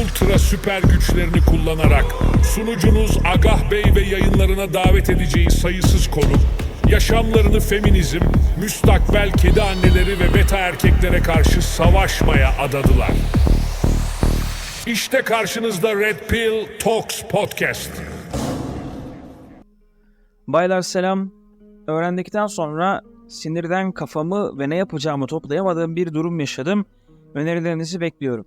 Ultra süper güçlerini kullanarak sunucunuz Agah Bey ve yayınlarına davet edeceği sayısız konuk, yaşamlarını feminizm, müstakbel kedi anneleri ve beta erkeklere karşı savaşmaya adadılar. İşte karşınızda Red Pill Talks Podcast. Baylar selam. Öğrendikten sonra sinirden kafamı ve ne yapacağımı toplayamadığım bir durum yaşadım. Önerilerinizi bekliyorum.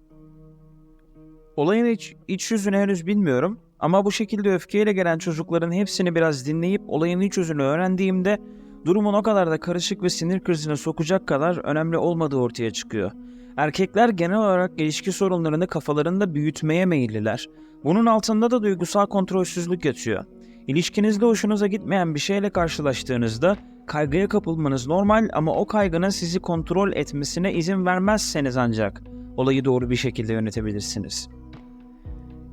Olayın iç, iç yüzünü henüz bilmiyorum ama bu şekilde öfkeyle gelen çocukların hepsini biraz dinleyip olayın iç yüzünü öğrendiğimde durumun o kadar da karışık ve sinir krizine sokacak kadar önemli olmadığı ortaya çıkıyor. Erkekler genel olarak ilişki sorunlarını kafalarında büyütmeye meyilliler. Bunun altında da duygusal kontrolsüzlük yatıyor. İlişkinizde hoşunuza gitmeyen bir şeyle karşılaştığınızda kaygıya kapılmanız normal ama o kaygının sizi kontrol etmesine izin vermezseniz ancak olayı doğru bir şekilde yönetebilirsiniz.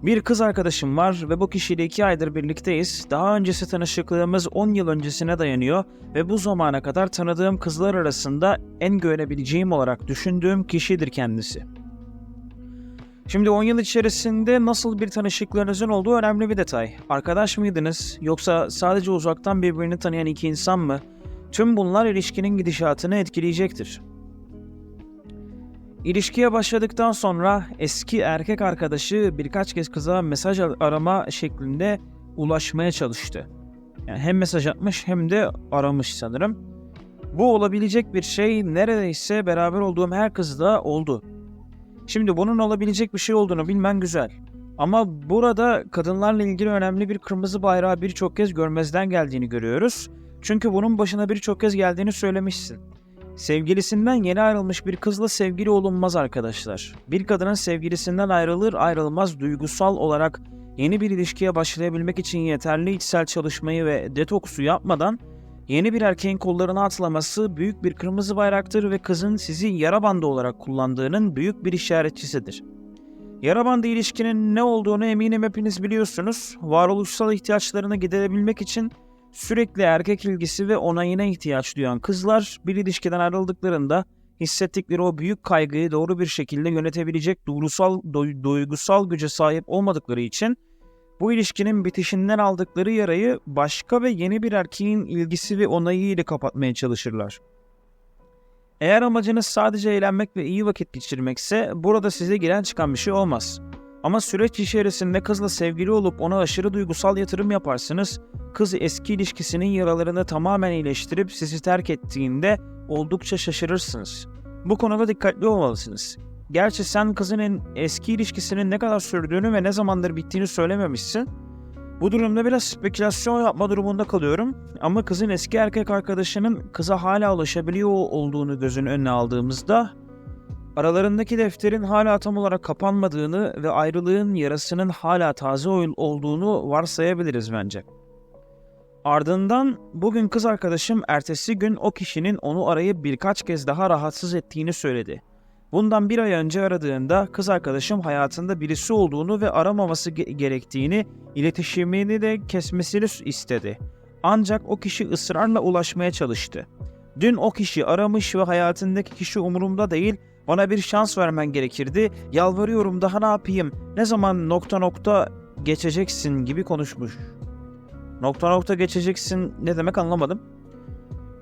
Bir kız arkadaşım var ve bu kişiyle 2 aydır birlikteyiz. Daha öncesi tanışıklığımız 10 yıl öncesine dayanıyor ve bu zamana kadar tanıdığım kızlar arasında en güvenebileceğim olarak düşündüğüm kişidir kendisi. Şimdi 10 yıl içerisinde nasıl bir tanışıklığınızın olduğu önemli bir detay. Arkadaş mıydınız yoksa sadece uzaktan birbirini tanıyan iki insan mı? Tüm bunlar ilişkinin gidişatını etkileyecektir. İlişkiye başladıktan sonra eski erkek arkadaşı birkaç kez kıza mesaj arama şeklinde ulaşmaya çalıştı. Yani hem mesaj atmış hem de aramış sanırım. Bu olabilecek bir şey neredeyse beraber olduğum her kızda oldu. Şimdi bunun olabilecek bir şey olduğunu bilmen güzel. Ama burada kadınlarla ilgili önemli bir kırmızı bayrağı birçok kez görmezden geldiğini görüyoruz. Çünkü bunun başına birçok kez geldiğini söylemişsin. Sevgilisinden yeni ayrılmış bir kızla sevgili olunmaz arkadaşlar. Bir kadının sevgilisinden ayrılır ayrılmaz duygusal olarak yeni bir ilişkiye başlayabilmek için yeterli içsel çalışmayı ve detoksu yapmadan yeni bir erkeğin kollarına atlaması büyük bir kırmızı bayraktır ve kızın sizi yara bandı olarak kullandığının büyük bir işaretçisidir. Yara bandı ilişkinin ne olduğunu eminim hepiniz biliyorsunuz. Varoluşsal ihtiyaçlarını giderebilmek için sürekli erkek ilgisi ve onayına ihtiyaç duyan kızlar bir ilişkiden ayrıldıklarında hissettikleri o büyük kaygıyı doğru bir şekilde yönetebilecek duygusal, duygusal güce sahip olmadıkları için bu ilişkinin bitişinden aldıkları yarayı başka ve yeni bir erkeğin ilgisi ve onayı ile kapatmaya çalışırlar. Eğer amacınız sadece eğlenmek ve iyi vakit geçirmekse burada size giren çıkan bir şey olmaz. Ama süreç içerisinde kızla sevgili olup ona aşırı duygusal yatırım yaparsınız, kız eski ilişkisinin yaralarını tamamen iyileştirip sizi terk ettiğinde oldukça şaşırırsınız. Bu konuda dikkatli olmalısınız. Gerçi sen kızın en eski ilişkisinin ne kadar sürdüğünü ve ne zamandır bittiğini söylememişsin. Bu durumda biraz spekülasyon yapma durumunda kalıyorum. Ama kızın eski erkek arkadaşının kıza hala ulaşabiliyor olduğunu gözün önüne aldığımızda aralarındaki defterin hala tam olarak kapanmadığını ve ayrılığın yarasının hala taze olduğunu varsayabiliriz bence. Ardından bugün kız arkadaşım ertesi gün o kişinin onu arayıp birkaç kez daha rahatsız ettiğini söyledi. Bundan bir ay önce aradığında kız arkadaşım hayatında birisi olduğunu ve aramaması ge- gerektiğini, iletişimini de kesmesini istedi. Ancak o kişi ısrarla ulaşmaya çalıştı. Dün o kişi aramış ve hayatındaki kişi umurumda değil, bana bir şans vermen gerekirdi, yalvarıyorum daha ne yapayım, ne zaman nokta nokta geçeceksin gibi konuşmuş. Nokta nokta geçeceksin ne demek anlamadım.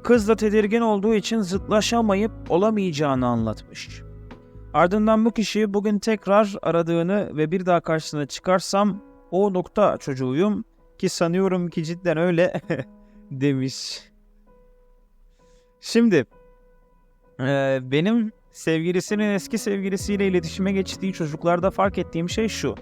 Kız da tedirgin olduğu için zıtlaşamayıp olamayacağını anlatmış. Ardından bu kişi bugün tekrar aradığını ve bir daha karşısına çıkarsam o nokta çocuğuyum ki sanıyorum ki cidden öyle demiş. Şimdi e, benim sevgilisinin eski sevgilisiyle iletişime geçtiği çocuklarda fark ettiğim şey şu.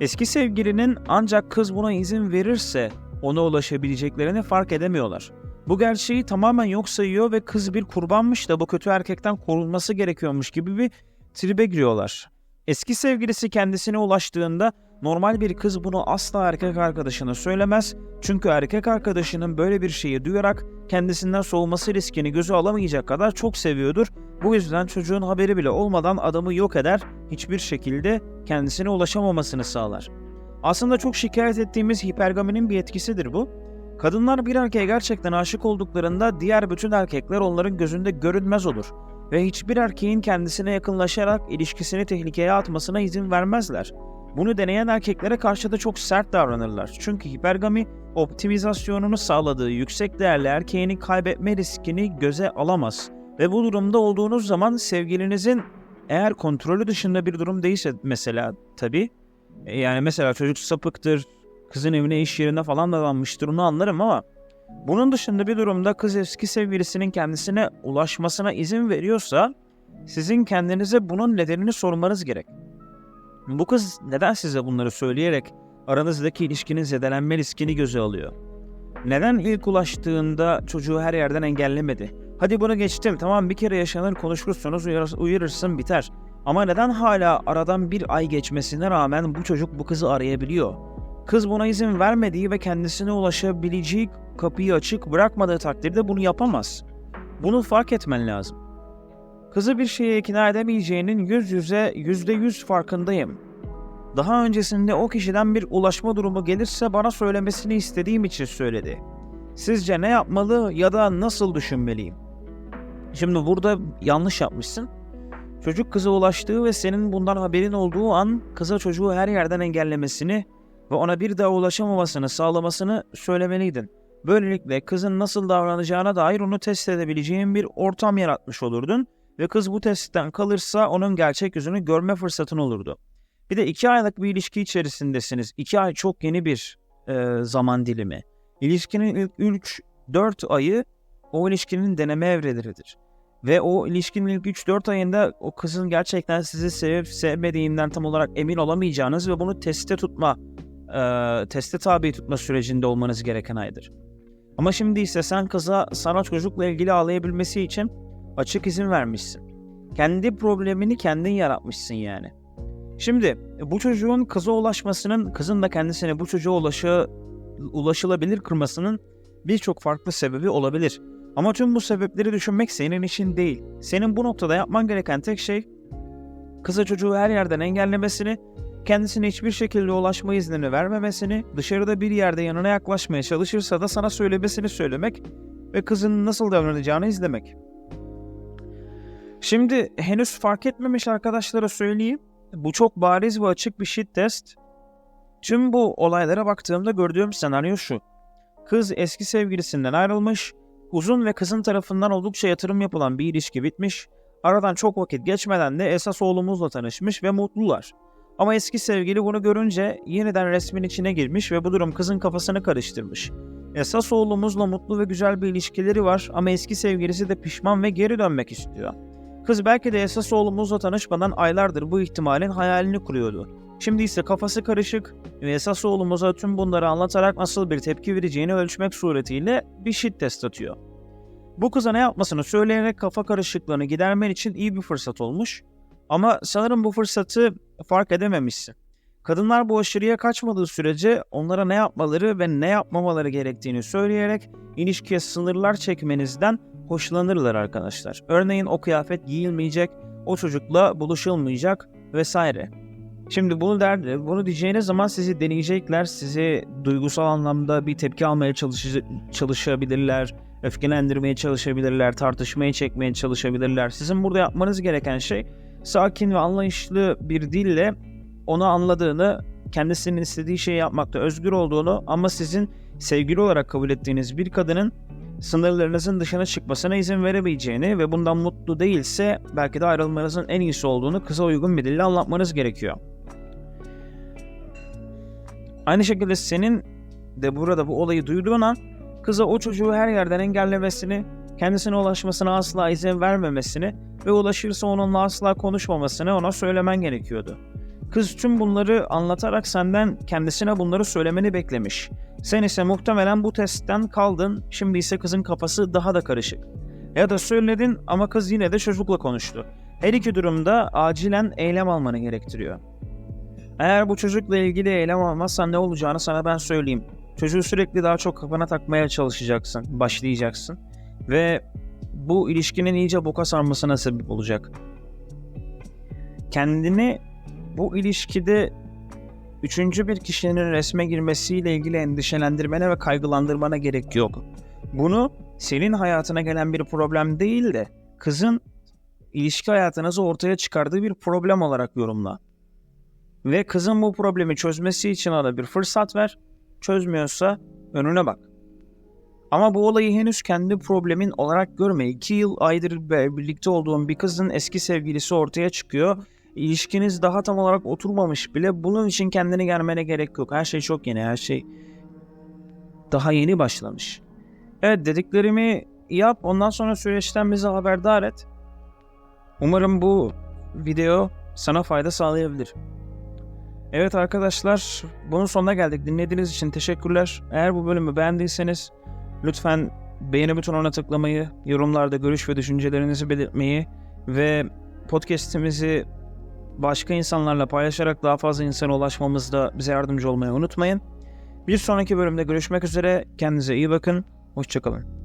Eski sevgilinin ancak kız buna izin verirse ona ulaşabileceklerini fark edemiyorlar. Bu gerçeği tamamen yok sayıyor ve kız bir kurbanmış da bu kötü erkekten korunması gerekiyormuş gibi bir tribe giriyorlar. Eski sevgilisi kendisine ulaştığında Normal bir kız bunu asla erkek arkadaşına söylemez. Çünkü erkek arkadaşının böyle bir şeyi duyarak kendisinden soğuması riskini göze alamayacak kadar çok seviyordur. Bu yüzden çocuğun haberi bile olmadan adamı yok eder, hiçbir şekilde kendisine ulaşamamasını sağlar. Aslında çok şikayet ettiğimiz hipergaminin bir etkisidir bu. Kadınlar bir erkeğe gerçekten aşık olduklarında diğer bütün erkekler onların gözünde görünmez olur ve hiçbir erkeğin kendisine yakınlaşarak ilişkisini tehlikeye atmasına izin vermezler. Bunu deneyen erkeklere karşı da çok sert davranırlar. Çünkü hipergami optimizasyonunu sağladığı yüksek değerli erkeğini kaybetme riskini göze alamaz. Ve bu durumda olduğunuz zaman sevgilinizin eğer kontrolü dışında bir durum değilse mesela tabii e, yani mesela çocuk sapıktır, kızın evine iş yerine falan dadanmıştır onu anlarım ama bunun dışında bir durumda kız eski sevgilisinin kendisine ulaşmasına izin veriyorsa sizin kendinize bunun nedenini sormanız gerek. Bu kız neden size bunları söyleyerek aranızdaki ilişkinin zedelenme riskini göze alıyor? Neden ilk ulaştığında çocuğu her yerden engellemedi? Hadi bunu geçtim tamam bir kere yaşanır konuşursunuz uyar- uyarırsın biter. Ama neden hala aradan bir ay geçmesine rağmen bu çocuk bu kızı arayabiliyor? Kız buna izin vermediği ve kendisine ulaşabileceği kapıyı açık bırakmadığı takdirde bunu yapamaz. Bunu fark etmen lazım. Kızı bir şeye ikna edemeyeceğinin yüz yüze yüzde yüz farkındayım. Daha öncesinde o kişiden bir ulaşma durumu gelirse bana söylemesini istediğim için söyledi. Sizce ne yapmalı ya da nasıl düşünmeliyim? Şimdi burada yanlış yapmışsın. Çocuk kıza ulaştığı ve senin bundan haberin olduğu an kıza çocuğu her yerden engellemesini ve ona bir daha ulaşamamasını sağlamasını söylemeliydin. Böylelikle kızın nasıl davranacağına dair onu test edebileceğin bir ortam yaratmış olurdun ve kız bu testten kalırsa onun gerçek yüzünü görme fırsatın olurdu. Bir de iki aylık bir ilişki içerisindesiniz. İki ay çok yeni bir e, zaman dilimi. İlişkinin ilk 3-4 ayı o ilişkinin deneme evreleridir. Ve o ilişkinin ilk 3-4 ayında o kızın gerçekten sizi sevip sevmediğinden tam olarak emin olamayacağınız ve bunu teste tutma, e, teste tabi tutma sürecinde olmanız gereken aydır. Ama şimdi ise sen kıza sana çocukla ilgili ağlayabilmesi için açık izin vermişsin. Kendi problemini kendin yaratmışsın yani. Şimdi bu çocuğun kıza ulaşmasının, kızın da kendisine bu çocuğa ulaşı, ulaşılabilir kırmasının birçok farklı sebebi olabilir. Ama tüm bu sebepleri düşünmek senin için değil. Senin bu noktada yapman gereken tek şey kıza çocuğu her yerden engellemesini, kendisine hiçbir şekilde ulaşma iznini vermemesini, dışarıda bir yerde yanına yaklaşmaya çalışırsa da sana söylemesini söylemek ve kızın nasıl davranacağını izlemek. Şimdi henüz fark etmemiş arkadaşlara söyleyeyim. Bu çok bariz ve açık bir shit test. Tüm bu olaylara baktığımda gördüğüm senaryo şu. Kız eski sevgilisinden ayrılmış, uzun ve kızın tarafından oldukça yatırım yapılan bir ilişki bitmiş, aradan çok vakit geçmeden de esas oğlumuzla tanışmış ve mutlular. Ama eski sevgili bunu görünce yeniden resmin içine girmiş ve bu durum kızın kafasını karıştırmış. Esas oğlumuzla mutlu ve güzel bir ilişkileri var ama eski sevgilisi de pişman ve geri dönmek istiyor. Kız belki de esas oğlumuzla tanışmadan aylardır bu ihtimalin hayalini kuruyordu. Şimdi ise kafası karışık ve esas oğlumuza tüm bunları anlatarak nasıl bir tepki vereceğini ölçmek suretiyle bir shit test atıyor. Bu kıza ne yapmasını söyleyerek kafa karışıklığını gidermen için iyi bir fırsat olmuş. Ama sanırım bu fırsatı fark edememişsin. Kadınlar bu aşırıya kaçmadığı sürece onlara ne yapmaları ve ne yapmamaları gerektiğini söyleyerek ilişkiye sınırlar çekmenizden hoşlanırlar arkadaşlar. Örneğin o kıyafet giyilmeyecek, o çocukla buluşulmayacak vesaire. Şimdi bunu derdi, bunu diyeceğiniz zaman sizi deneyecekler, sizi duygusal anlamda bir tepki almaya çalış çalışabilirler, öfkelendirmeye çalışabilirler, tartışmaya çekmeye çalışabilirler. Sizin burada yapmanız gereken şey sakin ve anlayışlı bir dille onu anladığını, kendisinin istediği şeyi yapmakta özgür olduğunu ama sizin sevgili olarak kabul ettiğiniz bir kadının sınırlarınızın dışına çıkmasına izin veremeyeceğini ve bundan mutlu değilse belki de ayrılmanızın en iyisi olduğunu kısa uygun bir dille anlatmanız gerekiyor. Aynı şekilde senin de burada bu olayı duyduğun an kıza o çocuğu her yerden engellemesini, kendisine ulaşmasına asla izin vermemesini ve ulaşırsa onunla asla konuşmamasını ona söylemen gerekiyordu. Kız tüm bunları anlatarak senden kendisine bunları söylemeni beklemiş. Sen ise muhtemelen bu testten kaldın, şimdi ise kızın kafası daha da karışık. Ya da söyledin ama kız yine de çocukla konuştu. Her iki durumda acilen eylem almanı gerektiriyor. Eğer bu çocukla ilgili eylem almazsan ne olacağını sana ben söyleyeyim. Çocuğu sürekli daha çok kafana takmaya çalışacaksın, başlayacaksın. Ve bu ilişkinin iyice boka sarmasına sebep olacak. Kendini bu ilişkide üçüncü bir kişinin resme girmesiyle ilgili endişelendirmene ve kaygılandırmana gerek yok. Bunu senin hayatına gelen bir problem değil de kızın ilişki hayatınızı ortaya çıkardığı bir problem olarak yorumla. Ve kızın bu problemi çözmesi için ona bir fırsat ver. Çözmüyorsa önüne bak. Ama bu olayı henüz kendi problemin olarak görme. İki yıl aydır birlikte olduğun bir kızın eski sevgilisi ortaya çıkıyor. İlişkiniz daha tam olarak oturmamış bile. Bunun için kendini germene gerek yok. Her şey çok yeni. Her şey daha yeni başlamış. Evet dediklerimi yap. Ondan sonra süreçten bizi haberdar et. Umarım bu video sana fayda sağlayabilir. Evet arkadaşlar, bunun sonuna geldik. Dinlediğiniz için teşekkürler. Eğer bu bölümü beğendiyseniz lütfen beğeni butonuna tıklamayı, yorumlarda görüş ve düşüncelerinizi belirtmeyi ve podcast'imizi başka insanlarla paylaşarak daha fazla insana ulaşmamızda bize yardımcı olmayı unutmayın. Bir sonraki bölümde görüşmek üzere. Kendinize iyi bakın. Hoşçakalın.